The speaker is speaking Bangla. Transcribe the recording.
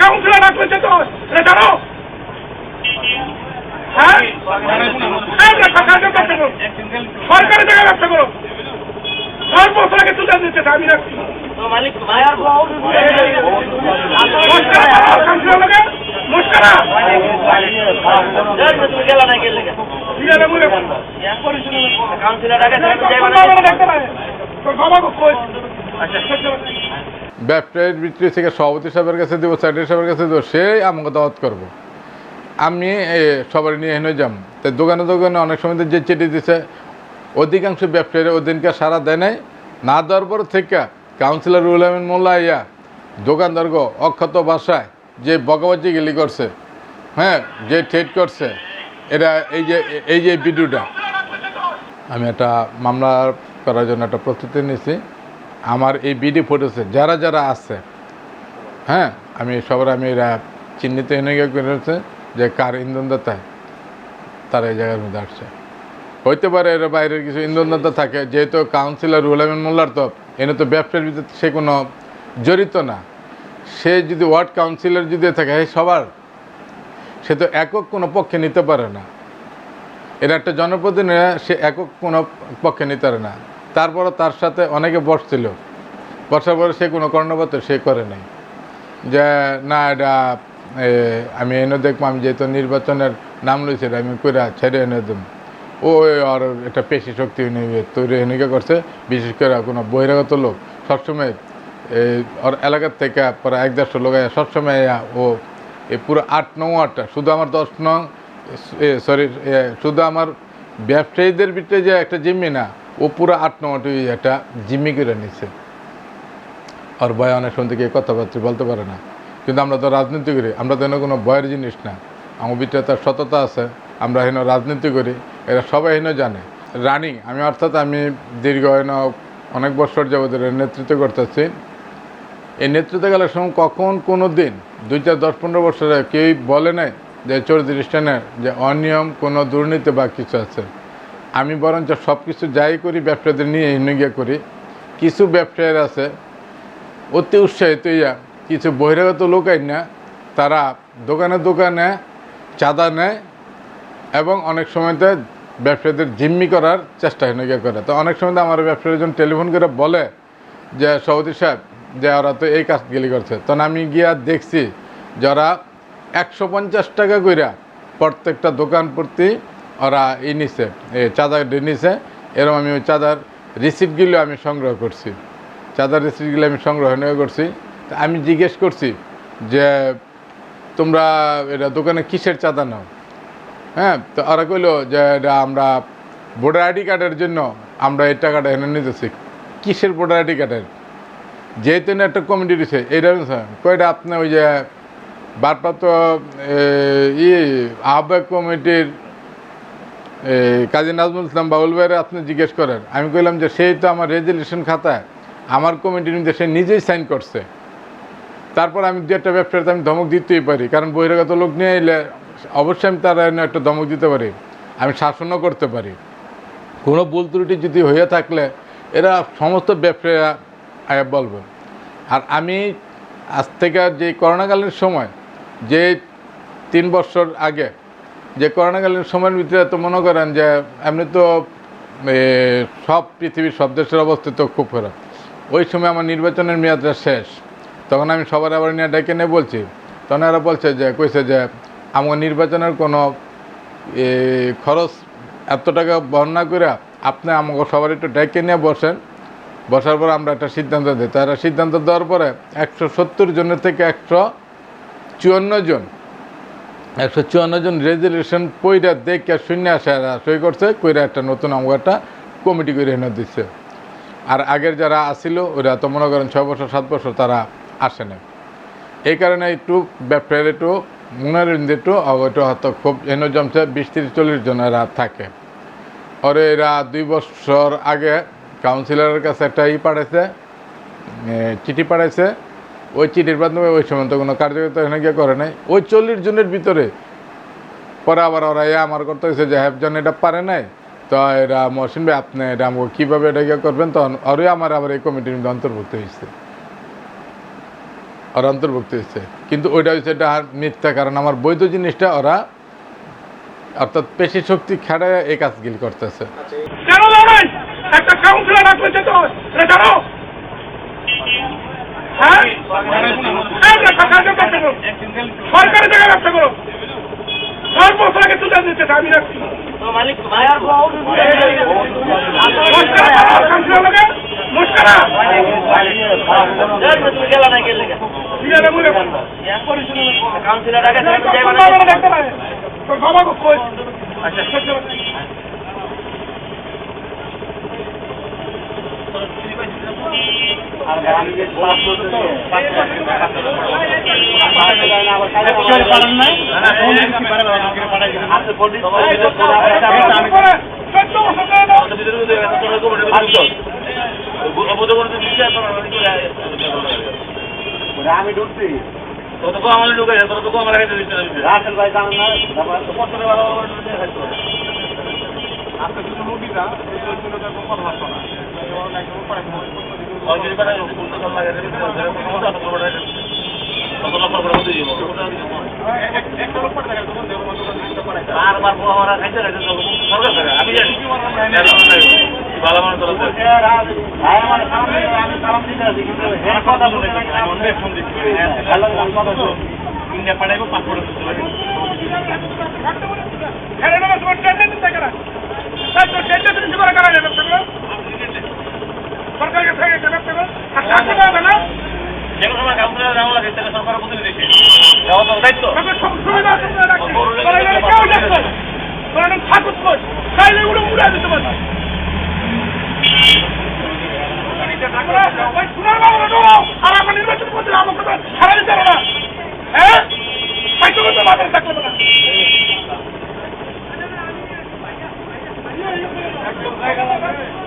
কাউন্সিলর রাখবে তো। এটা জানো হ্যাঁ? এই ব্যবসা করো। সরকারি জায়গায় ব্যবসা করো। সর্বস্বকে তুলে দিতে আমি রাখছি। কাউন্সিলর লোকে? মুস্কারা জিয়ালে মুলে ব্যবসায়ীর ভিতরে থেকে সভাপতি সাহেবের কাছে দেবো সেক্রেটারি সাহেবের কাছে দেবো, সেই আমাকে দাওয়াত করব। আমি সবার নিয়ে হেনে যাম। তো দোকানে দোকানে অনেক সময় যে চিঠি দিছে, অধিকাংশ ব্যবসায়ীরা ওদিনকে সারা দেয় নাই। না দেওয়ার পর থেকে কাউন্সিলর রুল আমিন মোল্লা ইয়া দোকানদারগো অক্ষত ভাষায় যে বকাবাজি গেলি করছে হ্যাঁ যে ঠেট করছে, এটা এই যে এই যে ভিডিওটা আমি একটা মামলা করার জন্য একটা প্রস্তুতি নিয়েছি। আমার এই বিডি ফুটেছে যারা যারা আছে হ্যাঁ আমি সবার আমি এরা চিহ্নিত গিয়ে করেছে যে কার ইন্ধনদাতায় তারা এই জায়গার মধ্যে আসছে। হইতে পারে এর বাইরের কিছু ইন্ধনদাতা থাকে, যেহেতু কাউন্সিলর রুল আমিন মোল্লার তো, এনে তো ব্যবসার ভিতরে সে কোনো জড়িত না। সে যদি ওয়ার্ড কাউন্সিলর যদি থাকে এই সবার, সে তো একক কোনো পক্ষে নিতে পারে না। এর একটা জনপ্রতিনিধি, সে একক কোনো পক্ষে নিতে পারে না। তারপরও তার সাথে অনেকে বসছিল। বসার পরে সে কোনো কর্ণপাত সে করে নাই। যে, না, এটা আমি এনে দেখব, আমি যেহেতু নির্বাচনের নাম লইছি আমি করে ছেড়ে এনে দেব। ও আর একটা পেশি শক্তি তৈরি এনেকে করছে? বিশেষ করে কোনো বহিরাগত লোক। সবসময় ওর এলাকার থেকে পরে এক দেড়শো লোক সবসময় ও এই পুরো আট নং আটটা শুধু আমার দশ নং সরি শুধু আমার ব্যবসায়ীদের ভিতরে যে একটা জিম্মি না ও পুরো আট নং আটে একটা জিম্মি করে নিচ্ছে আর ভয় অনেক সময় থেকে কথাবার্তা বলতে পারে না। কিন্তু আমরা তো রাজনীতি করি, আমরা তো এনে কোনো ভয়ের জিনিস না। আমার ভিতরে তার সততা আছে, আমরা হেন রাজনীতি করি, এরা সবাই হেন জানে। রানিং, আমি অর্থাৎ আমি দীর্ঘ হেন অনেক বছর যাবত নেতৃত্ব করতেছি। এই নেতৃত্বকালের সময় কখন, কোনো দিন, দুই চার দশ পনেরো বছরে কেউই বলে নাই যে চৌধুরী স্টানের যে অনিয়ম, কোনো দুর্নীতি বা কিছু আছে। আমি বরঞ্চ সব কিছু যাই করি ব্যবসাদের নিয়ে গিয়ে করি। কিছু ব্যবসায়ীর আছে, অতি উৎসাহিত ইয়া কিছু বহিরাগত লোক আইন না তারা দোকানে দোকানে চাঁদা নেয় এবং অনেক সময়তে ব্যবসায়ীদের জিম্মি করার চেষ্টা হিনে গিয়ে করে। তো অনেক সময় আমার ব্যবসায়ীর জন্য টেলিফোন করে বলে যে সৌদি সাহেব, যে ওরা তো এই কাজ কাজগুলি করছে, তখন আমি গিয়া দেখছি যারা একশো পঞ্চাশ টাকা কইরা প্রত্যেকটা দোকান প্রতি ওরা ই নিছে চাঁদা নিছে এরকম আমি ওই চাঁদার রিসিপ্টগুলো আমি সংগ্রহ করছি। চাঁদার রিসিপ্টগুলো আমি সংগ্রহ করছি। তা আমি জিজ্ঞেস করছি যে তোমরা এটা দোকানে কিসের চাঁদা নাও? হ্যাঁ তো ওরা কইলো যে এটা আমরা ভোটার আইডি কার্ডের জন্য আমরা এই টাকাটা এনে নিতেছি। কিসের ভোটার আইডি কার্ডের? যেহেতু না একটা কমিটি দিছে এইটা কয়টা আপনি ওই যে ভারপ্রাপ্ত এ, ই আহ্বায়ক কমিটির কাজী নাজমুল ইসলাম বাউল ভাইয়ের আপনি জিজ্ঞেস করেন। আমি কইলাম যে সেই তো আমার রেজলিউশন খাতায়, আমার কমিটির মধ্যে সে নিজেই সাইন করছে। তারপর আমি দু একটা ব্যবসাতে আমি ধমক দিতেই পারি, কারণ বহিরাগত লোক নিয়ে এলে অবশ্যই আমি তারা একটা ধমক দিতে পারি, আমি শাসনও করতে পারি। কোনো ভুল ত্রুটি যদি হয়ে থাকলে, এরা সমস্ত ব্যবসায়ীরা বলবে। আর আমি আজ থেকে যে করোনাকালীন সময়, যে তিন বছর আগে যে করোনাকালীন সময়ের ভিতরে তো মনে করেন যে এমনি তো সব পৃথিবীর, সব দেশের অবস্থা তো খুব খারাপ। ওই সময় আমার নির্বাচনের মেয়াদটা শেষ। তখন আমি সবার আবার নিয়ে ডেকে নিয়ে বলছি। তখন এরা বলছে যে, কইছে যে আমার নির্বাচনের কোনো খরচ এত টাকা বহন না করে আপনি আমাকে সবার একটু ডেকে নিয়ে বসেন। বসার পর আমরা একটা সিদ্ধান্ত দিই। তারা সিদ্ধান্ত দেওয়ার পরে একশো সত্তর জনের থেকে একশো চুয়ান্ন জন একশো চুয়ান্ন জন রেজলিউশন পইরা দেখে শূন্য আসে সই করছে, কইরা একটা নতুন আমাকে একটা কমিটি করে এনে দিচ্ছে আর আগের যারা আসিল ওরা তো মনে করেন ছয় বছর, সাত বছর তারা আসে না এই কারণে একটু ব্যবসায়ীর একটু, মনের একটু একটু হয়তো খুব এনে জমছে, বিশ তিরিশ চল্লিশ জন এরা থাকে। ওরে এরা দুই বছর আগে কাউন্সিলরের কাছে একটা ই পাঠাইছে চিঠি পাঠাইছে ওই চিঠির মাধ্যমে ওই সময় তো কোনো কার্যকর্তা এখানে গিয়ে করে নাই। ওই চল্লিশ জনের ভিতরে পরে আবার ওরা এ আমার করতে হয়েছে যে হ্যাপজন এটা পারে নাই। তো এরা মহসিন ভাই, আপনি এটা আমাকে কীভাবে এটা ইয়ে করবেন? তখন ওরই আমার আবার এই কমিটির মধ্যে অন্তর্ভুক্ত হয়েছে। ওরা অন্তর্ভুক্ত হয়েছে। কিন্তু ওইটা হচ্ছে এটা মিথ্যা, কারণ আমার বৈধ জিনিসটা ওরা অর্থাৎ পেশি শক্তি খেড়ায় এই কাজগুলি করতেছে। নাই একটা কাউন্সিলর হ্যাঁ? সরকারি জায়গায় ব্যবসা করো সর্ব মশলাকে তুলে দিচ্ছে আমি রাখছি কাউন্সিলর লাগে মুস্কারা তুমি গেলা না গেলে ঠিক আছে বলে কাউন্সিলর আগে দেখতে পারে তোর বাবা কই আচ্ছা চোদ্দ বছর ধরে আমি ঢুকছি ততক্ষণ আমার ঢুকে ততক্ষণ আমার কাছে দিতে হবে রাসেল ভাই জানেন না পছন্দের ভালো ভালো নিয়ে থাকতে হবে অলরেডি পারে বলতে ভালো লাগে বারবার আমার খাইতে রাখে সরকার করে আমি জানি ভালো মানুষ কথা বলে ইন্ডিয়া পাঠাইবো পাসপোর্ট দিতে পারি খেলে নেবে তোমার টেন্ডেন্স দিতে কেনা তাই তো টেন্ডেন্স দিতে পারে কেনা ব্যবসা করো সরকারের কাছে গেছে ব্যবসা করো আর টাকা পাবে না যে কোনো সময় কাউন্সিলর যাওয়া লাগে তাহলে সরকার বুঝে দেখে যাওয়া তো দায়িত্ব তবে সব সুবিধা আছে তোমরা রাখছি তোরা এখানে কেউ দেখছ তোরা এখানে থাকুস কই চাইলে এগুলো উড়ে দিতে পারবে ওই সোনার বাংলা। ঢোকাও, আর আমার নির্বাচন করতে আমাকে তো ছাড়া দিতে না। হ্যাঁ? করতে থাকলে না। একদম